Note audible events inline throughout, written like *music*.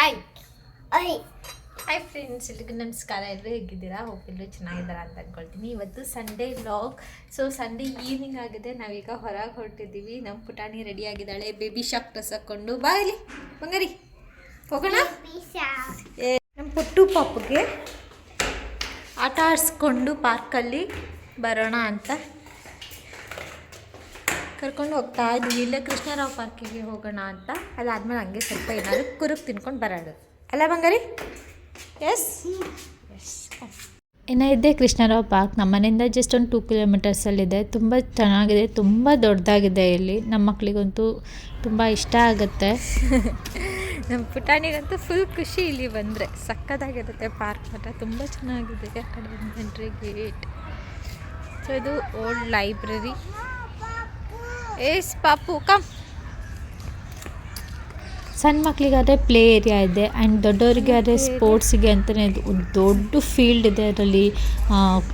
Hi I hi friends ಎಲ್ರಿಗೂ ನಮಸ್ಕಾರ. ಎಲ್ಲರೂ ಹೇಗಿದ್ದೀರಾ? ಎಲ್ಲರೂ ಚೆನ್ನಾಗಿದ್ದಾರೆ ಅಂತ ಅಂದ್ಕೊಳ್ತೀನಿ ಇವತ್ತು Sunday log so Sunday evening ಆಗಿದೆ. ನಾವೀಗ ಹೊರಗೆ ಹೊರಟಿದ್ದೀವಿ. ನಮ್ಮ ಪುಟಾಣಿ ರೆಡಿ ಆಗಿದ್ದಾಳೆ. ಬೇಬಿ ಶಾಕ್ ಡ್ರೆಸ್ ಹಾಕ್ಕೊಂಡು ಬಾ ಇಲ್ಲಿ. ಬಂಗಾರಿ. ಹೋಗೋಣ? ಏ, ನಮ್ಮ ಪುಟ್ಟು ಪಾಪುಗೆ ಆಟ ಆಡಿಸ್ಕೊಂಡು ಪಾರ್ಕಲ್ಲಿ ಬರೋಣ ಅಂತ. ಕರ್ಕೊಂಡು ಹೋಗ್ತಾ ಇದ್ವಿ. ಇಲ್ಲೇ ಕೃಷ್ಣರಾವ್ ಪಾರ್ಕಿಗೆ ಹೋಗೋಣ ಅಂತ. ಅದಾದ್ಮೇಲೆ ಹಂಗೆ ಸ್ವಲ್ಪ ಏನಾದ್ರು ಕುರುಕ್ ತಿನ್ಕೊಂಡು ಬರೋದು ಅಲ್ಲ ಬಂಗಾರಿ? ಎಸ್ ಎಸ್ ಇನ್ನು ಇದೆ ಕೃಷ್ಣರಾವ್ ಪಾರ್ಕ್. ನಮ್ಮ ಮನೆಯಿಂದ ಜಸ್ಟ್ ಒಂದು ಟೂ ಕಿಲೋಮೀಟರ್ಸಲ್ಲಿದೆ ತುಂಬ ಚೆನ್ನಾಗಿದೆ. ತುಂಬ ದೊಡ್ಡದಾಗಿದೆ ಇಲ್ಲಿ. ನಮ್ಮ ಮಕ್ಕಳಿಗಂತೂ ತುಂಬ ಇಷ್ಟ ಆಗುತ್ತೆ. *laughs* ನಮ್ಮ ಪುಟಾಣಿಗಂತೂ ಫುಲ್ ಖುಷಿ ಇಲ್ಲಿ ಬಂದರೆ. ಸಕ್ಕತ್ತಾಗಿರುತ್ತೆ ಪಾರ್ಕ್ ಮಾತ್ರ. ತುಂಬ ಚೆನ್ನಾಗಿದೆ. ಆ ಕಡೆ ಎಂಟ್ರಿ ಗೇಟ್ ಸೊ ಇದು ಓಲ್ಡ್ ಲೈಬ್ರರಿ ಏಸ್ ಪಾಪು ಕಮ್ ಸಣ್ಣ ಮಕ್ಕಳಿಗಾದರೆ ಪ್ಲೇ ಏರಿಯಾ ಇದೆ ಆ್ಯಂಡ್ ದೊಡ್ಡವರಿಗೆ ಆದರೆ ಸ್ಪೋರ್ಟ್ಸಿಗೆ ಅಂತಲೇ ದೊಡ್ಡ ಫೀಲ್ಡ್ ಇದೆ ಅದರಲ್ಲಿ.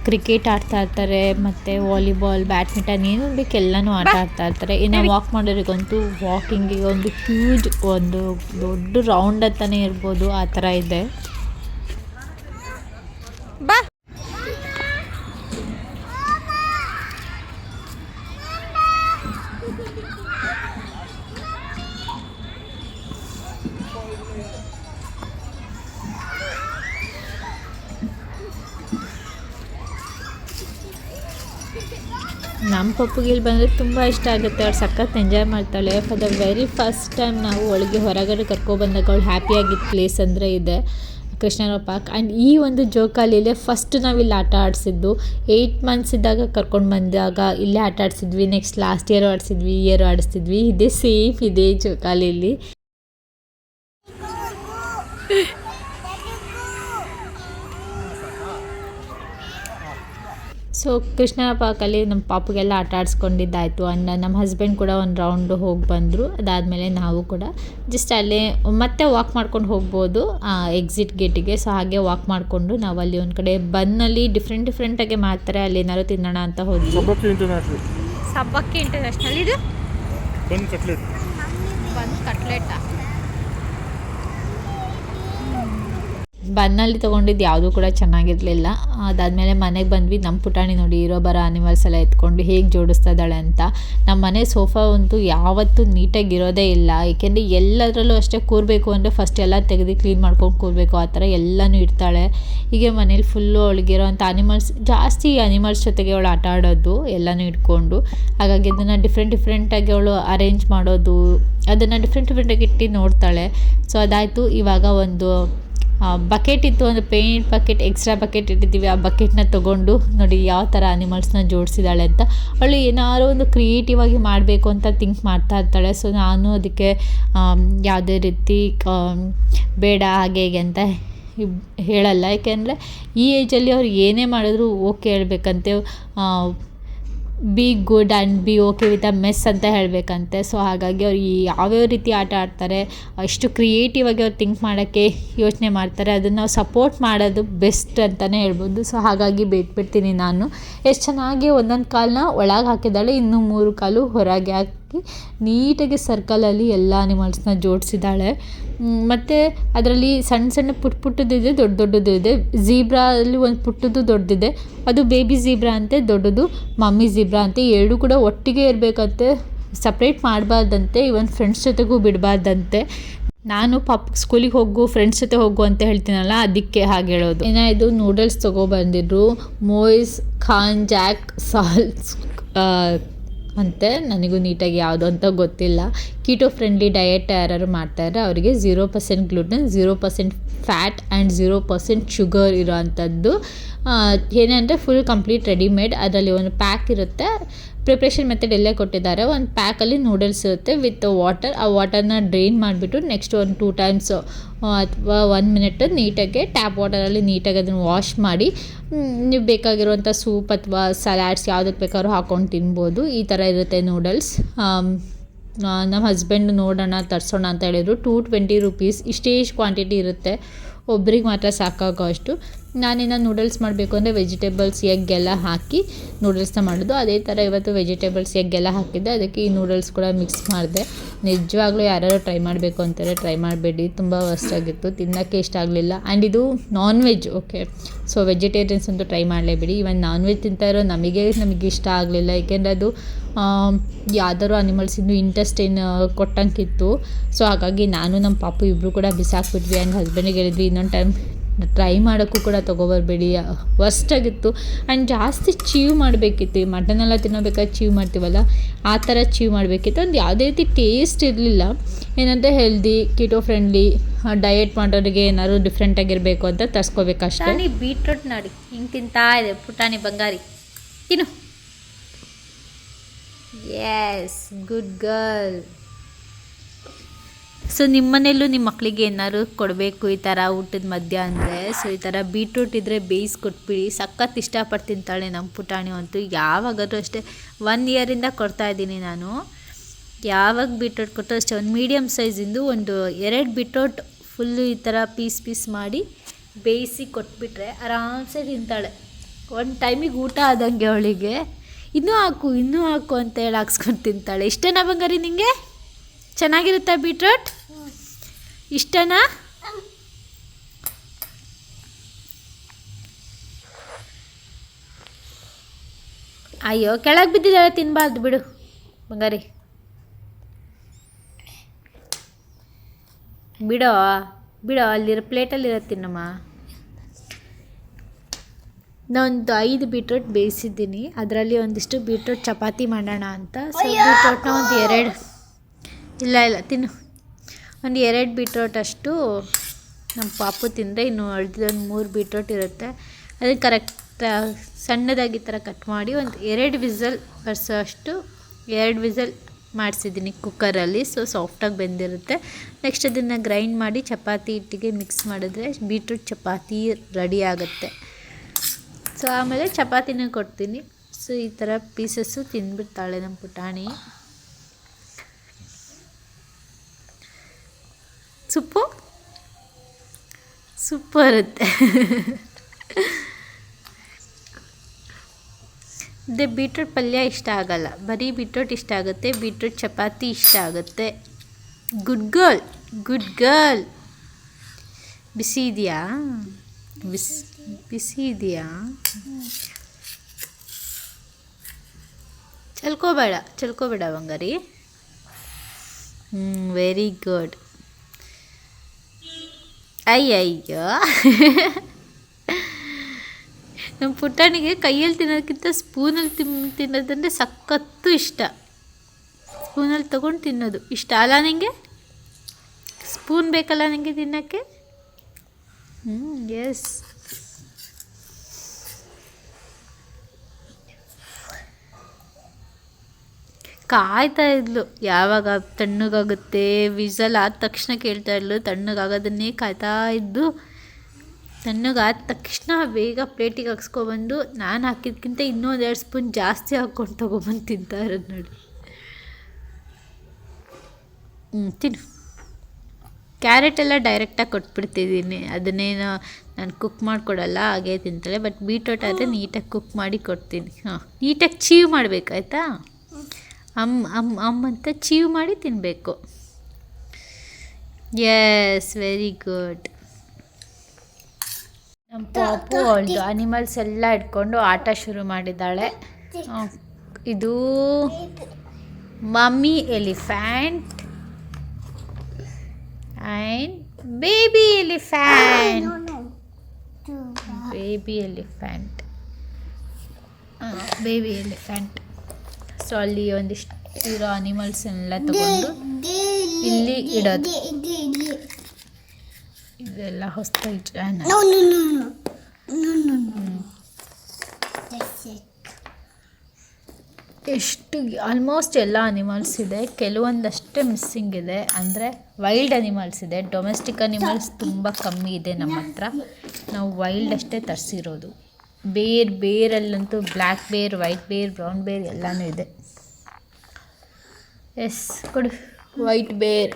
ಕ್ರಿಕೆಟ್ ಆಡ್ತಾ ಇರ್ತಾರೆ ಮತ್ತು ವಾಲಿಬಾಲ್ ಬ್ಯಾಡ್ಮಿಂಟನ್ ಏನು ಬೇಕು ಎಲ್ಲನೂ ಆಟ ಆಡ್ತಾ ಇರ್ತಾರೆ. ಇನ್ನು ವಾಕ್ ಮಾಡೋರಿಗಂತೂ ವಾಕಿಂಗಿಗೆ ಒಂದು ಹ್ಯೂಜ್ ಒಂದು ದೊಡ್ಡ ರೌಂಡ್ ಅಂತಲೇ ಇರ್ಬೋದು ಆ ಥರ ಇದೆ. ಬಾ. ನಮ್ಮ ಪಪ್ಪುಗೆ ಇಲ್ಲಿ ಬಂದರೆ ತುಂಬ ಇಷ್ಟ ಆಗುತ್ತೆ. ಅವ್ಳು ಸಖತ್ ಎಂಜಾಯ್ ಮಾಡ್ತಾಳೆ. For the very first time ನಾವು ಒಳಗೆ ಹೊರಗಡೆ ಕರ್ಕೊಬಂದಾಗ ಅವಳು ಹ್ಯಾಪಿಯಾಗಿದ್ದ ಪ್ಲೇಸ್ ಅಂದರೆ ಇದೆ ಕೃಷ್ಣರಾವ್ ಪಾರ್ಕ್ ಆ್ಯಂಡ್ ಈ ಒಂದು ಜೋಕಾಲಿಲೇ ಫಸ್ಟ್ ನಾವು ಇಲ್ಲಿ ಆಟ ಆಡಿಸಿದ್ದು. ಏಯ್ಟ್ ಮಂತ್ಸ್ ಇದ್ದಾಗ ಕರ್ಕೊಂಡು ಬಂದಾಗ ಇಲ್ಲೇ ಆಟ ಆಡಿಸಿದ್ವಿ. ನೆಕ್ಸ್ಟ್ ಲಾಸ್ಟ್ ಇಯರ್ ಆಡಿಸಿದ್ವಿ, ಈ ಇಯರ್ ಆಡಿಸ್ತಿದ್ವಿ ಇದೇ ಸೇಫ್ ಇದೇ ಜೋಕಾಲಿಲಿ *laughs* ಸೊ ಕೃಷ್ಣ ಪಾರ್ಕಲ್ಲಿ ನಮ್ಮ ಪಾಪಗೆಲ್ಲ ಆಟ ಆಡಿಸ್ಕೊಂಡಿದ್ದಾಯಿತು. ಅಣ್ಣ ನಮ್ಮ ಹಸ್ಬೆಂಡ್ ಕೂಡ ಒಂದು ರೌಂಡ್ ಹೋಗಿ ಬಂದರು. ಅದಾದಮೇಲೆ ನಾವು ಕೂಡ ಜಸ್ಟ್ ಅಲ್ಲೇ ಮತ್ತೆ ವಾಕ್ ಮಾಡ್ಕೊಂಡು ಹೋಗ್ಬೋದು ಎಕ್ಸಿಟ್ ಗೇಟಿಗೆ ಸೊ ಹಾಗೆ ವಾಕ್ ಮಾಡಿಕೊಂಡು ನಾವು ಅಲ್ಲಿ ಒಂದು ಕಡೆ ಬನ್ನಲ್ಲಿ ಡಿಫ್ರೆಂಟ್ ಡಿಫ್ರೆಂಟಾಗಿ ಮಾಡ್ತಾರೆ ಅಲ್ಲಿ ಏನಾದ್ರು ತಿನ್ನೋಣ ಅಂತ ಹೋದ್ವಿ. ಸಬ್ಬಕ್ಕಿ ಇಂಟರ್ನ್ಯಾಷನಲ್ ಇದು? ಬನ್ ಕಟ್ಲೆಟ್. ಕಟ್ಲೆಟಾ? ಬನ್ನಲ್ಲಿ ತೊಗೊಂಡಿದ್ದು ಯಾವುದೂ ಕೂಡ ಚೆನ್ನಾಗಿರಲಿಲ್ಲ. ಅದಾದಮೇಲೆ ಮನೆಗೆ ಬಂದ್ವಿ. ನಮ್ಮ ಪುಟಾಣಿ ನೋಡಿ, ಇರೋ ಬರೋ ಅನಿಮಲ್ಸ್ ಎಲ್ಲ ಎತ್ಕೊಂಡು ಹೇಗೆ ಜೋಡಿಸ್ತಾ ಇದ್ದಾಳೆ ಅಂತ. ನಮ್ಮ ಮನೆ ಸೋಫಾ ಅಂತೂ ಯಾವತ್ತೂ ನೀಟಾಗಿ ಇರೋದೇ ಇಲ್ಲ. ಏಕೆಂದರೆ ಎಲ್ಲದರಲ್ಲೂ ಅಷ್ಟೇ ಕೂರಬೇಕು ಅಂದರೆ ಫಸ್ಟ್ ಎಲ್ಲ ತೆಗೆದು ಕ್ಲೀನ್ ಮಾಡ್ಕೊಂಡು ಕೂರಬೇಕು. ಆ ಥರ ಎಲ್ಲನೂ ಇರ್ತಾಳೆ ಹೀಗೆ ಮನೇಲಿ ಫುಲ್ಲು ಅವಳಿಗಿರೋಂಥ ಅನಿಮಲ್ಸ್ ಜಾಸ್ತಿ ಅನಿಮಲ್ಸ್ ಜೊತೆಗೆ ಅವಳು ಆಟ ಆಡೋದು ಎಲ್ಲನೂ ಇಟ್ಕೊಂಡು. ಹಾಗಾಗಿ ಅದನ್ನು ಡಿಫ್ರೆಂಟ್ ಡಿಫ್ರೆಂಟಾಗಿ ಅವಳು ಅರೇಂಜ್ ಮಾಡೋದು, ಅದನ್ನು ಡಿಫ್ರೆಂಟ್ ಡಿಫ್ರೆಂಟಾಗಿ ಇಟ್ಟು ನೋಡ್ತಾಳೆ. ಸೊ ಅದಾಯಿತು. ಇವಾಗ ಒಂದು ಬಕೆಟ್ ಇತ್ತು ಒಂದು ಪೇಂಟ್ ಬಕೆಟ್ ಎಕ್ಸ್ಟ್ರಾ ಬಕೆಟ್ ಇಟ್ಟಿದ್ದೀವಿ. ಆ ಬಕೆಟ್ನ ತೊಗೊಂಡು ನೋಡಿ ಯಾವ ಥರ ಅನಿಮಲ್ಸ್ನ ಜೋಡಿಸಿದಾಳೆ ಅಂತ. ಅವಳು ಏನಾದ್ರು ಒಂದು ಕ್ರಿಯೇಟಿವ್ ಆಗಿ ಮಾಡಬೇಕು ಅಂತ ಥಿಂಕ್ ಮಾಡ್ತಾ ಇರ್ತಾಳೆ. ಸೊ ನಾನು ಅದಕ್ಕೆ ಯಾವುದೇ ರೀತಿ ಬೇಡ, ಹಾಗೆ, ಹೀಗೆ ಅಂತ ಹೇಳಲ್ಲ. ಯಾಕೆಂದರೆ ಈ ಏಜಲ್ಲಿ ಅವ್ರು ಏನೇ ಮಾಡಿದ್ರು okay ಹೇಳ್ಬೇಕಂತೆ. Be good and be okay with a mess ಅಂತ ಹೇಳಬೇಕಂತೆ. ಸೊ ಹಾಗಾಗಿ ಅವ್ರು ಈ ಯಾವ್ಯಾವ ರೀತಿ ಆಟ ಆಡ್ತಾರೆ, ಎಷ್ಟು ಕ್ರಿಯೇಟಿವ್ ಆಗಿ ಅವ್ರು ಥಿಂಕ್ ಮಾಡೋಕ್ಕೆ ಯೋಚನೆ ಮಾಡ್ತಾರೆ, ಅದನ್ನು ನಾವು ಸಪೋರ್ಟ್ ಮಾಡೋದು ಬೆಸ್ಟ್ ಅಂತಲೇ ಹೇಳ್ಬೋದು. ಸೊ ಹಾಗಾಗಿ ಬಿಟ್ಬಿಡ್ತೀನಿ ನಾನು. ಎಷ್ಟು ಚೆನ್ನಾಗಿ ಒಂದೊಂದು ಕಾಲನ್ನ ಒಳಗೆ ಹಾಕಿದ್ದಾಳೆ, ಇನ್ನೂ ಮೂರು ಕಾಲು ಹೊರಗೆ ಹಾಕಿ ನೀಟಾಗಿ ಸರ್ಕಲಲ್ಲಿ ಎಲ್ಲ ಅನಿಮಲ್ಸ್ನ ಜೋಡಿಸಿದ್ದಾಳೆ. ಮತ್ತು ಅದರಲ್ಲಿ ಸಣ್ಣ ಸಣ್ಣ ಪುಟ್ಟ ಪುಟ್ಟದಿದೆ, ದೊಡ್ಡ ದೊಡ್ಡದು ಇದೆ ಝೀಬ್ರಾದಲ್ಲಿ ಒಂದು ಪುಟ್ಟದ್ದು ದೊಡ್ಡದಿದೆ. ಅದು ಬೇಬಿ ಝೀಬ್ರಾ ಅಂತೆ, ದೊಡ್ಡದು ಮಮ್ಮಿ ಝೀಬ್ರಾ ಅಂತೆ. ಎರಡೂ ಕೂಡ ಒಟ್ಟಿಗೆ ಇರಬೇಕಂತೆ, ಸಪ್ರೇಟ್ ಮಾಡಬಾರ್ದಂತೆ ಇವನ್ ಫ್ರೆಂಡ್ಸ್ ಜೊತೆಗೂ ಬಿಡಬಾರ್ದಂತೆ. ನಾನು ಪಾಪ ಸ್ಕೂಲಿಗೆ ಹೋಗು, ಫ್ರೆಂಡ್ಸ್ ಜೊತೆ ಹೋಗು ಅಂತ ಹೇಳ್ತೀನಲ್ಲ, ಅದಕ್ಕೆ ಹಾಗೆ ಹೇಳೋದು. ಏನೋ ಇದು ನೂಡಲ್ಸ್ ತೊಗೊಬಂದಿದ್ರು ಮೋಯ್ಸ್, ಖಾನ್, ಜಾಕ್, ಸಾಲ್ಸ್ ಅಂತೆ ನನಗೂ ನೀಟಾಗಿ ಯಾವುದು ಅಂತ ಗೊತ್ತಿಲ್ಲ. ಕೀಟೋ ಫ್ರೆಂಡ್ಲಿ ಡಯಟ್ ಯಾರು ಮಾಡ್ತಾಯಿದ್ರೆ ಅವರಿಗೆ zero percent gluten zero percent fat and zero percent sugar ಇರೋ ಅಂಥದ್ದು ಏನಂದರೆ ಫುಲ್ ಕಂಪ್ಲೀಟ್ ರೆಡಿಮೇಡ್ ಅದರಲ್ಲಿ ಒಂದು ಪ್ಯಾಕ್ ಇರುತ್ತೆ. ಪ್ರಿಪ್ರೇಷನ್ ಮೆಥಡ್ ಎಲ್ಲೇ ಕೊಟ್ಟಿದ್ದಾರೆ. ಒಂದು ಪ್ಯಾಕಲ್ಲಿ ನೂಡಲ್ಸ್ ಇರುತ್ತೆ ವಿತ್ ವಾಟರ್ ಆ ವಾಟರ್ನ ಡ್ರೈನ್ ಮಾಡಿಬಿಟ್ಟು ನೆಕ್ಸ್ಟ್ ಒಂದು ಟೂ ಟೈಮ್ಸ್ ಅಥವಾ ಒಂದು ಮಿನಿಟ್ ನೀಟಾಗಿ ಟ್ಯಾಪ್ ವಾಟರಲ್ಲಿ ನೀಟಾಗಿ ಅದನ್ನು ವಾಶ್ ಮಾಡಿ ನೀವು ಬೇಕಾಗಿರುವಂಥ ಸೂಪ್ ಅಥವಾ ಸಲಾಡ್ಸ್ ಯಾವುದಕ್ಕೆ ಬೇಕಾದ್ರೂ ಹಾಕ್ಕೊಂಡು ತಿನ್ಬೋದು. ಈ ಥರ ಇರುತ್ತೆ ನೂಡಲ್ಸ್ ನಮ್ಮ ಹಸ್ಬೆಂಡ್ ನೋಡೋಣ, ತರಿಸೋಣ ಅಂತ ಹೇಳಿದರು. ಟೂ ಟ್ವೆಂಟಿ ರುಪೀಸ್ ಇಷ್ಟೇ ಕ್ವಾಂಟಿಟಿ ಇರುತ್ತೆ. ಒಬ್ರಿಗೆ ಮಾತ್ರ ಸಾಕಾಗೋ ಅಷ್ಟು. ನಾನೇನೋ ನೂಡಲ್ಸ್ ಮಾಡಬೇಕು ಅಂದರೆ ವೆಜಿಟೇಬಲ್ಸ್ ಎಗ್ಗೆಲ್ಲ ಹಾಕಿ ನೂಡಲ್ಸ್ನ ಮಾಡೋದು. ಅದೇ ಥರ ಇವತ್ತು ವೆಜಿಟೇಬಲ್ಸ್ ಎಗ್ಗೆಲ್ಲ ಹಾಕಿದ್ದೆ. ಅದಕ್ಕೆ ಈ ನೂಡಲ್ಸ್ ಕೂಡ ಮಿಕ್ಸ್ ಮಾಡಿದೆ. ನಿಜವಾಗ್ಲೂ ಯಾರ್ಯಾರು ಟ್ರೈ ಮಾಡಬೇಕು ಅಂತಾರೆ ಟ್ರೈ ಮಾಡಬೇಡಿ. ತುಂಬ ಆಗಿತ್ತು. ತಿನ್ನೋಕ್ಕೆ ಇಷ್ಟ ಆಗಲಿಲ್ಲ. ಆ್ಯಂಡ್ ಇದು non veg okay so vegetarians ಅಂತೂ ಟ್ರೈ ಮಾಡಲೇಬೇಡಿ. ಇವನ್ ನಾನ್ ವೆಜ್ ತಿಂತಾ ಇರೋ ನಮಗೆ ನಮಗೆ ಇಷ್ಟ ಆಗಲಿಲ್ಲ. ಏಕೆಂದರೆ ಅದು ಯಾವ್ದಾದ್ರು ಅನಿಮಲ್ಸಿಂದು ಇಂಟೆಸ್ಟೈನ್ ಕೊಟ್ಟಂಗಿತ್ತು ಸೊ ಹಾಗಾಗಿ ನಾನು ನಮ್ಮ ಪಾಪು ಇಬ್ಬರು ಕೂಡ ಬಿಸಾಕ್ಬಿಟ್ವಿ. ಆ್ಯಂಡ್ ಹಸ್ಬೆಂಡಿಗೆ ಹೇಳಿದ್ವಿ, ಇನ್ನೊಂದು ಟೈಮ್ ಟ್ರೈ ಮಾಡೋಕ್ಕೂ ಕೂಡ ತೊಗೊಬರ್ಬೇಡಿ. ವರ್ಸ್ಟಾಗಿತ್ತು ಆ್ಯಂಡ್ ಜಾಸ್ತಿ ಚೀವ್ ಮಾಡಬೇಕಿತ್ತು. ಈ ಮಟನೆಲ್ಲ ತಿನ್ನೋಬೇಕಾದ್ರೆ ಚೀವ್ ಮಾಡ್ತೀವಲ್ಲ, ಆ ಥರ ಚೀವ್ ಮಾಡಬೇಕಿತ್ತು. ಒಂದು ಯಾವುದೇ ರೀತಿ ಟೇಸ್ಟ್ ಇರಲಿಲ್ಲ. ಏನಂದರೆ ಹೆಲ್ದಿ ಕಿಟೋ ಫ್ರೆಂಡ್ಲಿ ಡಯಟ್ ಮಾಡೋರಿಗೆ ಏನಾದ್ರು ಡಿಫ್ರೆಂಟಾಗಿರಬೇಕು ಅಂತ ತರ್ಸ್ಕೋಬೇಕಷ್ಟೇ. ಪುಟಾಣಿ ಬೀಟ್ರೂಟ್ ನೋಡಿ. ಹಿಂಗೆ ತಿಂತಾ ಇದೆ ಪುಟಾಣಿ ಬಂಗಾರಿ. ತಿನ್ನು. ಎಸ್ ಗುಡ್ ಗರ್ಲ್ ಸೊ ನಿಮ್ಮನೇಲೂ ನಿಮ್ಮ ಮಕ್ಕಳಿಗೆ ಏನಾದ್ರು ಕೊಡಬೇಕು ಈ ಥರ ಊಟದ ಮಧ್ಯ ಅಂದರೆ? ಸೊ ಈ ಥರ ಬೀಟ್ರೂಟ್ ಇದ್ದರೆ ಬೇಯಿಸಿ ಕೊಟ್ಬಿಡಿ. ಸಖತ್ ಇಷ್ಟಪಟ್ಟು ತಿಂತಾಳೆ ನಮ್ಮ ಪುಟಾಣಿ ಅಂತೂ. ಯಾವಾಗಾದರೂ ಅಷ್ಟೇ ಒನ್ ಇಯರಿಂದ ಕೊಡ್ತಾ ಇದ್ದೀನಿ ನಾನು. ಯಾವಾಗ ಬೀಟ್ರೂಟ್ ಕೊಟ್ಟರು ಅಷ್ಟೇ ಒಂದು ಮೀಡಿಯಮ್ ಸೈಜಿಂದು ಒಂದು ಎರಡು ಬೀಟ್ರೂಟ್ ಫುಲ್ಲು ಈ ಥರ ಪೀಸ್ ಪೀಸ್ ಮಾಡಿ ಬೇಯಿಸಿ ಕೊಟ್ಬಿಟ್ರೆ ಆರಾಮ್ಸೆ ತಿಂತಾಳೆ. ಒಂದು ಟೈಮಿಗೆ ಊಟ ಆದಂಗೆ ಅವಳಿಗೆ. ಇನ್ನೂ ಹಾಕು ಇನ್ನೂ ಹಾಕು ಅಂತ ಹೇಳಿ ಹಾಕ್ಸ್ಕೊಂಡು ತಿಂತಾಳೆ. ಇಷ್ಟೇನಾ ಬಂಗಾರಿ ನಿಂಗೆ? ಚೆನ್ನಾಗಿರುತ್ತಾ ಬೀಟ್ರೂಟ್? ಇಷ್ಟನಾ? ಅಯ್ಯೋ ಕೆಳಗೆ ಬಿದ್ದಿದ್ದಾಳೆ ತಿನ್ನಬಾರ್ದು ಬಿಡು. ಬಂಗಾರಿ. ಬಿಡೋ ಬಿಡೋ ಅಲ್ಲಿರೋ ಪ್ಲೇಟಲ್ಲಿರೋ ತಿನ್ನಮ್ಮ. ನಾನೊಂದು ಐದು ಬೀಟ್ರೂಟ್ ಬೇಯಿಸಿದ್ದೀನಿ. ಅದರಲ್ಲಿ ಒಂದಿಷ್ಟು ಬೀಟ್ರೂಟ್ ಚಪಾತಿ ಮಾಡೋಣ ಅಂತ. ಸೊ ಬೀಟ್ರೂಟ್ನ ಒಂದು ಎರಡು ಇಲ್ಲ ಇಲ್ಲ, ತಿನ್ನು. ಒಂದು ಎರಡು ಬೀಟ್ರೋಟ್ ಅಷ್ಟು ನಮ್ಮ ಪಾಪು ತಿಂದರೆ ಇನ್ನು ಒಂದು ಮೂರು ಬೀಟ್ರೋಟ್ ಇರುತ್ತೆ. ಅದಕ್ಕೆ ಕರೆಕ್ಟ್ ಸಣ್ಣದಾಗಿ ಥರ ಕಟ್ ಮಾಡಿ ಒಂದು ಎರಡು ವಿಸಲ್ ಬರ್ಸೋ ಅಷ್ಟು ಎರಡು ವಿಸಲ್ ಮಾಡಿಸಿದ್ದೀನಿ ಕುಕ್ಕರಲ್ಲಿ ಸೊ ಸಾಫ್ಟಾಗಿ ಬೆಂದಿರುತ್ತೆ. ನೆಕ್ಸ್ಟ್ ಅದನ್ನು ಗ್ರೈಂಡ್ ಮಾಡಿ ಚಪಾತಿ ಹಿಟ್ಟಿಗೆ ಮಿಕ್ಸ್ ಮಾಡಿದ್ರೆ ಬೀಟ್ರೂಟ್ ಚಪಾತಿ ರೆಡಿ ಆಗುತ್ತೆ. ಸೊ ಆಮೇಲೆ ಚಪಾತಿನ ಕೊಡ್ತೀನಿ. ಸೊ ಈ ಥರ ಪೀಸಸ್ಸು ತಿಂದ್ಬಿಡ್ತಾಳೆ ನಮ್ಮ ಪುಟಾಣಿ. ಸೊಪ್ಪು ಸೊಪ್ಪು ಇರುತ್ತೆ ಅದೇ ಬೀಟ್ರೂಟ್ ಪಲ್ಯ ಇಷ್ಟ ಆಗಲ್ಲ. ಬರೀ ಬೀಟ್ರೂಟ್ ಇಷ್ಟ ಆಗುತ್ತೆ, ಬೀಟ್ರೂಟ್ ಚಪಾತಿ ಇಷ್ಟ ಆಗುತ್ತೆ. ಗುಡ್ ಗರ್ಲ್ ಗುಡ್ ಗರ್ಲ್ ಬಿಸಿ ಇದೆಯಾ? ಬಿಸಿ ಬಿಸಿ ಇದೆಯಾ? ಚಲ್ಕೋಬೇಡ ಚಲ್ಕೋಬೇಡ ಬಂಗಾರಿ ವೆರಿ ಗುಡ್ ಅಯ್ಯಯ್ಯೋ ನಮ್ಮ ಪುಟ್ಟಣಿಗೆ ಕೈಯಲ್ಲಿ ತಿನ್ನೋದಕ್ಕಿಂತ ಸ್ಪೂನಲ್ಲಿ ತಿನ್, ತಿನ್ನೋದಂದರೆ ಸಖತ್ತು ಇಷ್ಟ. ಸ್ಪೂನಲ್ಲಿ ತಗೊಂಡು ತಿನ್ನೋದು. ಇಷ್ಟ ಅಲ್ಲ ನಿಂಗೆ? ಸ್ಪೂನ್ ಬೇಕಲ್ಲ ನನಗೆ ತಿನ್ನೋಕ್ಕೆ? ಹ್ಞೂ ಎಸ್ ಕಾಯ್ತಾ ಇದ್ಲು. ಯಾವಾಗ ತಣ್ಣಗಾಗುತ್ತೆ ವಿಸಲ್ ಆದ ತಕ್ಷಣ ಕೇಳ್ತಾ ಇದ್ಲು. ತಣ್ಣಗಾಗೋದನ್ನೇ ಕಾಯ್ತಾ ಇದ್ದು ತಣ್ಣಗಾದ ತಕ್ಷಣ ಬೇಗ ಪ್ಲೇಟಿಗೆ ಹಾಕ್ಸ್ಕೊಬಂದು ನಾನು ಹಾಕಿದ್ಕಿಂತ ಇನ್ನೊಂದು ಎರಡು ಸ್ಪೂನ್ ಜಾಸ್ತಿ ಹಾಕ್ಕೊಂಡು ತೊಗೊಬಂದು ತಿಂತಾ ಇರೋದು ನೋಡಿ. ಹ್ಞೂ ತಿನ್ನು. ಕ್ಯಾರೆಟ್ ಎಲ್ಲ ಡೈರೆಕ್ಟಾಗಿ ಕೊಟ್ಬಿಡ್ತಿದ್ದೀನಿ. ಅದನ್ನೇನು ನಾನು ಕುಕ್ ಮಾಡಿಕೊಡಲ್ಲ ಹಾಗೆ ತಿಂತಾಳೆ. ಬಟ್ ಬೀಟ್ರೋಟ್ ಆದರೆ ನೀಟಾಗಿ ಕುಕ್ ಮಾಡಿ ಕೊಡ್ತೀನಿ. ಹಾಂ ನೀಟಾಗಿ ಚೀವ್ ಮಾಡಬೇಕಾಯ್ತಾ ಅಮ್ ಅಮ್ ಅಮ್ ಅಂತ ಚೀವ್ ಮಾಡಿ ತಿನ್ನಬೇಕು ಎಸ್ ವೆರಿ ಗುಡ್ ನಮ್ಮ ಪಾಪು ಅವಳದು ಅನಿಮಲ್ಸ್ ಎಲ್ಲ ಇಟ್ಕೊಂಡು ಆಟ ಶುರು ಮಾಡಿದ್ದಾಳೆ. ಇದು mummy elephant and baby elephant baby elephant baby elephant so ಅಲ್ಲಿ ಒಂದಿಷ್ಟು ಇರೋ ಅನಿಮಲ್ಸ್ ಎಲ್ಲ ತಗೊಂಡು ಇಲ್ಲಿ ಇಡೋದು. ಇದೆಲ್ಲ ಹೊಸ್ತಾಗಿ ಜಾಯ್ನ್. ಎಷ್ಟು ಆಲ್ಮೋಸ್ಟ್ ಎಲ್ಲ ಅನಿಮಲ್ಸ್ ಇದೆ. ಕೆಲವೊಂದಷ್ಟೇ ಮಿಸ್ಸಿಂಗ್ ಇದೆ. ಅಂದರೆ ವೈಲ್ಡ್ ಅನಿಮಲ್ಸ್ ಇದೆ. ಡೊಮೆಸ್ಟಿಕ್ ಅನಿಮಲ್ಸ್ ತುಂಬ ಕಮ್ಮಿ ಇದೆ ನಮ್ಮ ಹತ್ರ. ನಾವು ವೈಲ್ಡ್ ಅಷ್ಟೇ ತರಿಸಿರೋದು. Bear ಬೇರಲ್ಲಂತೂ black bear white bear brown bear ಎಲ್ಲನೂ ಇದೆ. ಎಸ್ ಕೊಡು. ವೈಟ್ ಬೇರ್.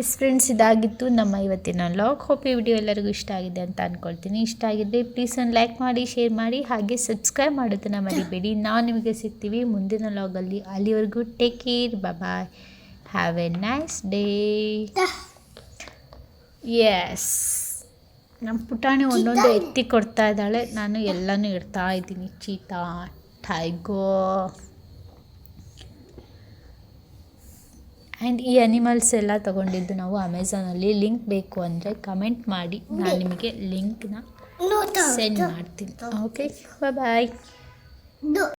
ಎಸ್ ಫ್ರೆಂಡ್ಸ್ ಇದಾಗಿತ್ತು ನಮ್ಮ ಇವತ್ತಿನ ಲಾಗ್ ಹೋಪ್ ಈ ವಿಡಿಯೋ ಎಲ್ಲರಿಗೂ ಇಷ್ಟ ಆಗಿದೆ ಅಂತ ಅಂದ್ಕೊಳ್ತೀನಿ ಇಷ್ಟ ಆಗಿದ್ದರೆ ಪ್ಲೀಸ್ ಒಂದು ಲೈಕ್ ಮಾಡಿ ಶೇರ್ ಮಾಡಿ ಹಾಗೆ ಸಬ್ಸ್ಕ್ರೈಬ್ ಮಾಡೋದನ್ನು ಮರಿಬೇಡಿ. ನಾವು ನಿಮಗೆ ಸಿಗ್ತೀವಿ ಮುಂದಿನ ಲಾಗಲ್ಲಿ ಅಲ್ಲಿವರೆಗೂ take care bye have a nice day yes ನಮ್ಮ ಪುಟಾಣಿ ಒಂದೊಂದು ಎತ್ತಿ ಕೊಡ್ತಾ ಇದ್ದಾಳೆ. ನಾನು ಎಲ್ಲನೂ ಇಡ್ತಾ ಇದ್ದೀನಿ. ಚೀತಾ ಟೈಗೋ. ಆ್ಯಂಡ್ ಈ ಅನಿಮಲ್ಸ್ ಎಲ್ಲ ತೊಗೊಂಡಿದ್ದು ನಾವು ಅಮೆಝಾನಲ್ಲಿ ಲಿಂಕ್ ಬೇಕು ಅಂದರೆ ಕಮೆಂಟ್ ಮಾಡಿ. ನಾನು ನಿಮಗೆ ಲಿಂಕ್ನ ಸೆಂಡ್ ಮಾಡ್ತೀನಿ. Okay bye.